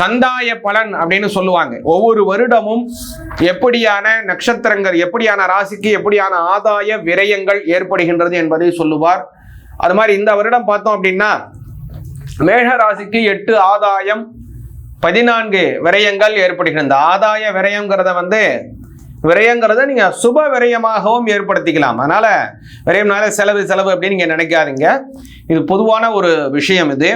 கந்தாய பலன் அப்படின்னு சொல்லுவாங்க. ஒவ்வொரு வருடமும் எப்படியான நட்சத்திரங்கள் எப்படியான ராசிக்கு எப்படியான ஆதாய விரயங்கள் ஏற்படுகின்றது என்பதை சொல்லுவார். அது மாதிரி இந்த வருடம் பார்த்தோம் அப்படின்னா மேஷ ராசிக்கு எட்டு ஆதாயம் பதினான்கு விரயங்கள் ஏற்படுகின்றன இந்த ஆதாய விரயங்கிறத வந்து விரயங்கிறத நீங்கள் சுப விரயமாகவும் ஏற்படுத்திக்கலாம். அதனால் விரயம்னால செலவு செலவு அப்படின்னு நீங்கள் நினைக்காதீங்க. இது பொதுவான ஒரு விஷயம் இது.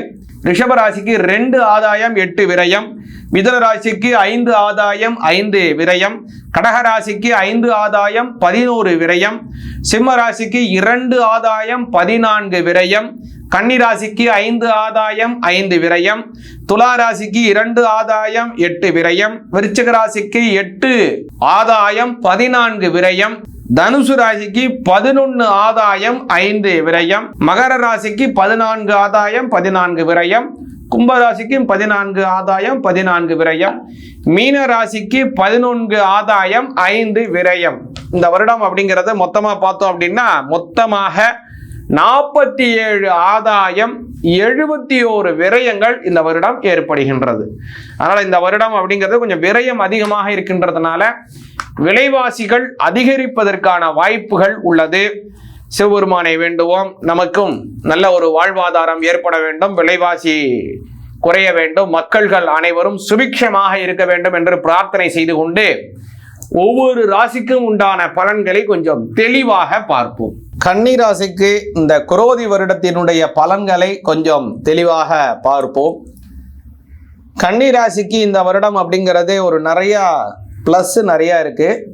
ரிஷப ராசிக்கு ரெண்டு ஆதாயம் எட்டு விரயம். மிதுன ராசிக்கு ஐந்து ஆதாயம் ஐந்து விரயம். கடக ராசிக்கு ஐந்து ஆதாயம் பதினோரு விரயம். சிம்ம ராசிக்கு இரண்டு ஆதாயம் பதினான்கு விரயம். கன்னி ராசிக்கு ஐந்து ஆதாயம் ஐந்து விரயம். துலா ராசிக்கு இரண்டு ஆதாயம் எட்டு விரயம். விருச்சிக ராசிக்கு எட்டு ஆதாயம் பதினான்கு விரயம். தனுசு ராசிக்கு பதினொன்று ஆதாயம் ஐந்து விரயம். மகர ராசிக்கு பதினான்கு ஆதாயம் பதினான்கு விரயம். கும்பராசிக்கும் பதினான்கு ஆதாயம் பதினான்கு விரயம். மீன ராசிக்கு பதினொன்று ஆதாயம் ஐந்து விரயம். இந்த வருடம் அப்படிங்கிறத மொத்தமாக பார்த்தோம் அப்படின்னா மொத்தமாக நாற்பத்தி ஏழு ஆதாயம் எழுபத்தி ஓரு விரயங்கள் இந்த வருடம் ஏற்படுகின்றது. அதனால் இந்த வருடம் அப்படிங்கிறது கொஞ்சம் விரயம் அதிகமாக இருக்கின்றதுனால விலைவாசிகள் அதிகரிப்பதற்கான வாய்ப்புகள் உள்ளது. சிவபெருமானை வேண்டுவோம். நமக்கும் நல்ல ஒரு வாழ்வாதாரம் ஏற்பட வேண்டும். விலைவாசி குறைய வேண்டும். மக்கள்கள் அனைவரும் சுபிக்ஷமாக இருக்க வேண்டும் என்று பிரார்த்தனை செய்து கொண்டு ஒவ்வொரு ராசிக்கும் உண்டான பலன்களை கொஞ்சம் தெளிவாக பார்ப்போம். கன்னிராசிக்கு இந்த குரோதி வருடத்தினுடைய பலன்களை கொஞ்சம் தெளிவாக பார்ப்போம். கன்னிராசிக்கு இந்த வருடம் அப்படிங்கிறது ஒரு நிறையா ப்ளஸ் நிறையா இருக்குது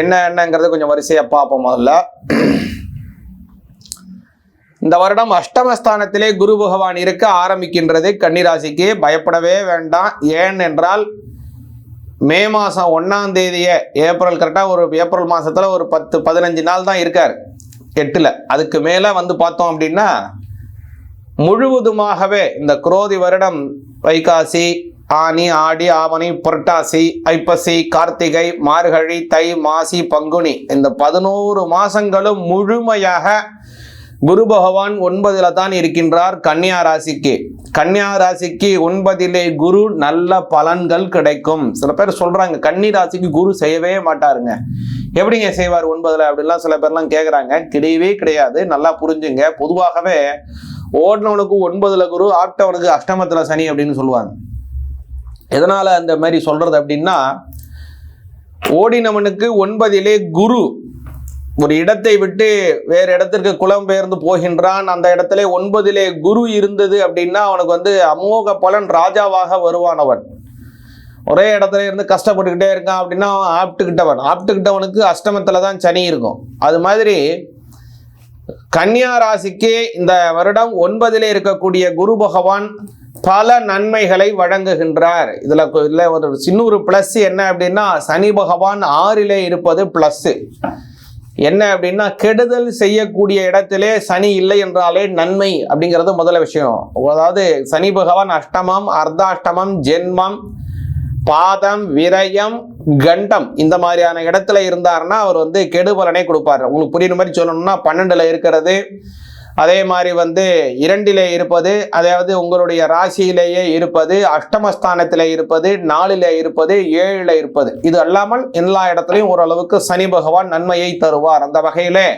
என்ன என்னங்கிறது கொஞ்சம் வரிசையாக பார்ப்போம் முதல்ல. இந்த வருடம் அஷ்டமஸ்தானத்திலே குரு பகவான் இருக்க ஆரம்பிக்கின்றது கன்னிராசிக்கு. பயப்படவே வேண்டாம். ஏன் என்றால் மே மாதம் ஒன்றாம் தேதியை ஏப்ரல் கரெக்டாக ஒரு ஏப்ரல் மாதத்தில் ஒரு பத்து பதினஞ்சு நாள் தான் இருக்கார். எட்டில். அதுக்கு மேலே வந்து பார்த்தோம் அப்படின்னா முழுவதுமாகவே இந்த குரோதி வருடம் வைகாசி ஆனி ஆடி ஆவணி புரட்டாசி ஐப்பசி கார்த்திகை மார்கழி தை மாசி பங்குனி இந்த பதினோரு மாசங்களும் முழுமையாக குரு பகவான் ஒன்பதுல தான் இருக்கின்றார் கன்னியா ராசிக்கு. கன்னியா ராசிக்கு ஒன்பதிலே குரு நல்ல பலன்கள் கிடைக்கும். சில பேர் சொல்றாங்க கன்னி ராசிக்கு குரு செய்யவே மாட்டாருங்க. எப்படிங்க செய்வார் ஒன்பதுல அப்படிலாம் சில பேர்லாம் கேட்குறாங்க கிடையவே கிடையாது. நல்லா புரிஞ்சுங்க. பொதுவாகவே ஓடினவனுக்கு ஒன்பதுல குரு ஆப்டவனுக்கு அஷ்டமத்துல சனி அப்படின்னு சொல்லுவாங்க. எதனால அந்த மாதிரி சொல்றது அப்படின்னா ஓடினவனுக்கு ஒன்பதிலே குரு ஒரு இடத்தை விட்டு வேறு இடத்திற்கு குலம்பெயர்ந்து போகின்றான். அந்த இடத்துல ஒன்பதிலே குரு இருந்தது அப்படின்னா அவனுக்கு வந்து அமோக பலன் ராஜாவாக வருவான் அவன். ஒரே இடத்துல இருந்து கஷ்டப்பட்டுக்கிட்டே இருக்கான் அப்படின்னா அவன் ஆப்டுக்கிட்டவன். ஆப்டுக்கிட்டவனுக்கு அஷ்டமத்தில் தான் சனி இருக்கும். அது மாதிரி கன்னியா ராசிக்கு இந்த வருடம் ஒன்பதிலே இருக்கக்கூடிய குரு பகவான் பல நன்மைகளை வழங்குகின்றார். இதில் இதில் ஒரு சின்ன ஒரு என்ன அப்படின்னா சனி பகவான் ஆறிலே இருப்பது ப்ளஸ்ஸு என்ன அப்படின்னா கெடுதல் செய்யக்கூடிய இடத்திலே சனி இல்லை என்றாலே நன்மை அப்படிங்கிறது முதல்ல விஷயம். அதாவது சனி பகவான் அஷ்டமம் அர்த்தாஷ்டமம் ஜென்மம் பாதம் விரயம் கண்டம் இந்த மாதிரியான இடத்துல இருந்தாருன்னா அவர் வந்து கெடுபலனை கொடுப்பாரு. உங்களுக்கு புரியுற மாதிரி சொல்லணும்னா பன்னெண்டுல இருக்கிறது அதே மாதிரி வந்து இரண்டிலே இருப்பது அதாவது உங்களுடைய ராசியிலேயே இருப்பது அஷ்டமஸ்தானத்தில் இருப்பது நாலில் இருப்பது ஏழில் இருப்பது. இது அல்லாமல் எல்லா இடத்துலையும் ஓரளவுக்கு சனி பகவான் நன்மையை தருவார். அந்த வகையிலே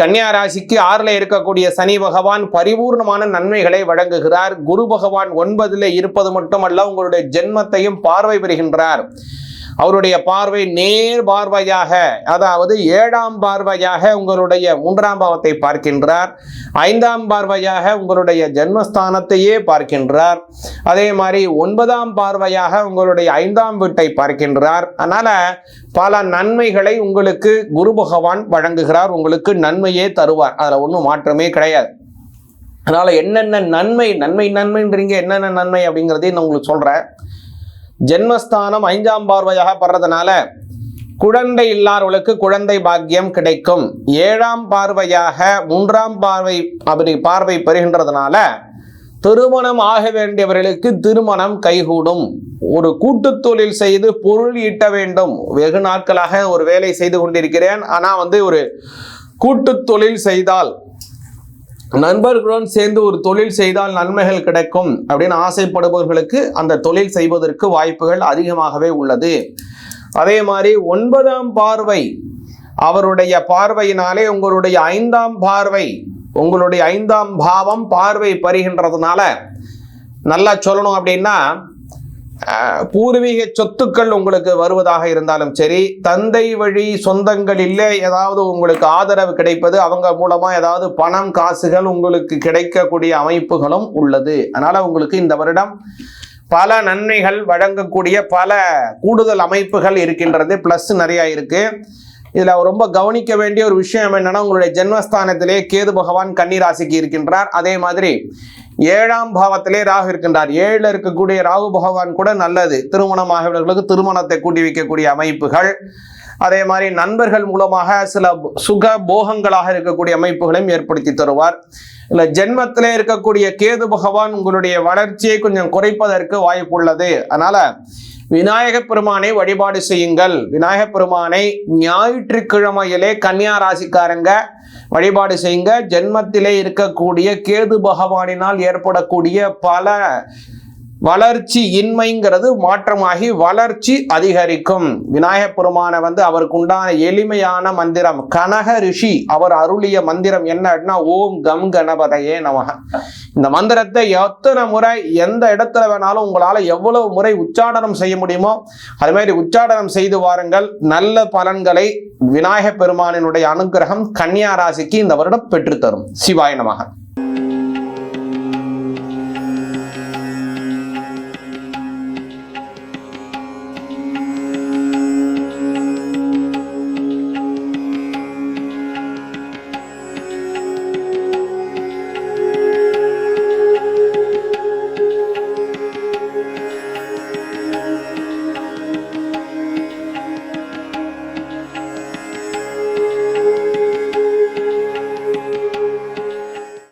கன்னியா ராசிக்கு ஆறுல இருக்கக்கூடிய சனி பகவான் பரிபூர்ணமான நன்மைகளை வழங்குகிறார். குரு பகவான் ஒன்பதில் இருப்பது மட்டுமல்ல உங்களுடைய ஜென்மத்தையும் பார்வை பெறுகின்றார். அவருடைய பார்வை நேர் பார்வையாக அதாவது ஏழாம் பார்வையாக உங்களுடைய மூன்றாம் பாவத்தை பார்க்கின்றார். ஐந்தாம் பார்வையாக உங்களுடைய ஜென்மஸ்தானத்தையே பார்க்கின்றார். அதே மாதிரி ஒன்பதாம் பார்வையாக உங்களுடைய ஐந்தாம் வீட்டை பார்க்கின்றார். அதனால பல நன்மைகளை உங்களுக்கு குரு பகவான் வழங்குகிறார். உங்களுக்கு நன்மையே தருவார். அதில் ஒன்றும் மாற்றமே கிடையாது. அதனால் என்னென்ன நன்மை நன்மை நன்மைன்றீங்க என்னென்ன நன்மை அப்படிங்கிறதையும் நான் உங்களுக்கு சொல்கிறேன் ஜென்மஸ்தானம் ஐந்தாம் பார்வையாக படுறதுனால குழந்தை இல்லாதவர்களுக்கு குழந்தை பாக்கியம் கிடைக்கும். ஏழாம் பார்வையாக மூன்றாம் பார்வை அப்படி பார்வை பெறுகின்றதுனால திருமணம் ஆக வேண்டியவர்களுக்கு திருமணம் கைகூடும். ஒரு கூட்டுத் தொழில் செய்து பொருள் ஈட்ட வேண்டும். வெகு நாட்களாக ஒரு வேலை செய்து கொண்டிருக்கிறேன். ஆனால் வந்து ஒரு கூட்டுத் தொழில் செய்தால் நண்பர்களுடன் சேர்ந்து ஒரு தொழில் செய்தால் நன்மைகள் கிடைக்கும் அப்படின்னு ஆசைப்படுபவர்களுக்கு அந்த தொழில் செய்வதற்கு வாய்ப்புகள் அதிகமாகவே உள்ளது. அதே மாதிரி ஒன்பதாம் பார்வை அவருடைய பார்வையினாலே உங்களுடைய ஐந்தாம் பார்வை உங்களுடைய ஐந்தாம் பாவம் பார்வை பறிகின்றதுனால நல்லா சொல்லணும் அப்படின்னா பூர்வீக சொத்துக்கள் உங்களுக்கு வருவதாக இருந்தாலும் சரி தந்தை வழி சொந்தங்களில் ஏதாவது உங்களுக்கு ஆதரவு கிடைப்பது அவங்க மூலமா ஏதாவது பணம் காசுகள் உங்களுக்கு கிடைக்கக்கூடிய அமைப்புகளும் உள்ளது. அதனால உங்களுக்கு இந்த வருடம் பல நன்மைகள் வழங்கக்கூடிய பல கூடுதல் அமைப்புகள் இருக்கின்றது. ப்ளஸ் நிறைய இருக்கு. இதில் ரொம்ப கவனிக்க வேண்டிய ஒரு விஷயம் என்னன்னா உங்களுடைய ஜென்மஸ்தானத்திலே கேது பகவான் கன்னிராசிக்கு இருக்கின்றார். அதே மாதிரி ஏழாம் பாவத்திலே ராகு இருக்கின்றார். ஏழில் இருக்கக்கூடிய ராகு பகவான் கூட நல்லது. திருமணமாகவர்களுக்கு திருமணத்தை கூட்டி வைக்கக்கூடிய அமைப்புகள். அதே மாதிரி நண்பர்கள் மூலமாக சில சுக போகங்களாக இருக்கக்கூடிய அமைப்புகளையும் ஏற்படுத்தி தருவார். இல்ல ஜென்மத்திலே இருக்கக்கூடிய கேது பகவான் உங்களுடைய வளர்ச்சியை கொஞ்சம் குறைப்பதற்கு வாய்ப்புள்ளது. அதனால விநாயகப் பெருமானை வழிபாடு செய்யுங்கள். விநாயகப் பெருமானை ஞாயிற்றுக்கிழமையிலே கன்னியா ராசிக்காரங்க வழிபாடு செய்யுங்க. ஜென்மத்திலே இருக்கக்கூடிய கேது பகவானினால் ஏற்படக்கூடிய பல வளர்ச்சி இன்மைங்கிறது மாற்றமாகி வளர்ச்சி அதிகரிக்கும். விநாயகப் பெருமானை வந்து அவருக்கு உண்டான எளிமையான மந்திரம் கனக ரிஷி அவர் அருளிய மந்திரம் என்ன அப்படின்னா ஓம் கம் கணபதையே நமக. இந்த மந்திரத்தை எத்தனை முறை எந்த இடத்துல வேணாலும் உங்களால எவ்வளவு முறை உச்சாடனம் செய்ய முடியுமோ அது மாதிரி உச்சாடனம் செய்து வாருங்கள். நல்ல பலன்களை விநாயகப் பெருமானினுடைய அனுகிரகம் கன்னியா ராசிக்கு இந்த வருடம் பெற்றுத்தரும். சிவாய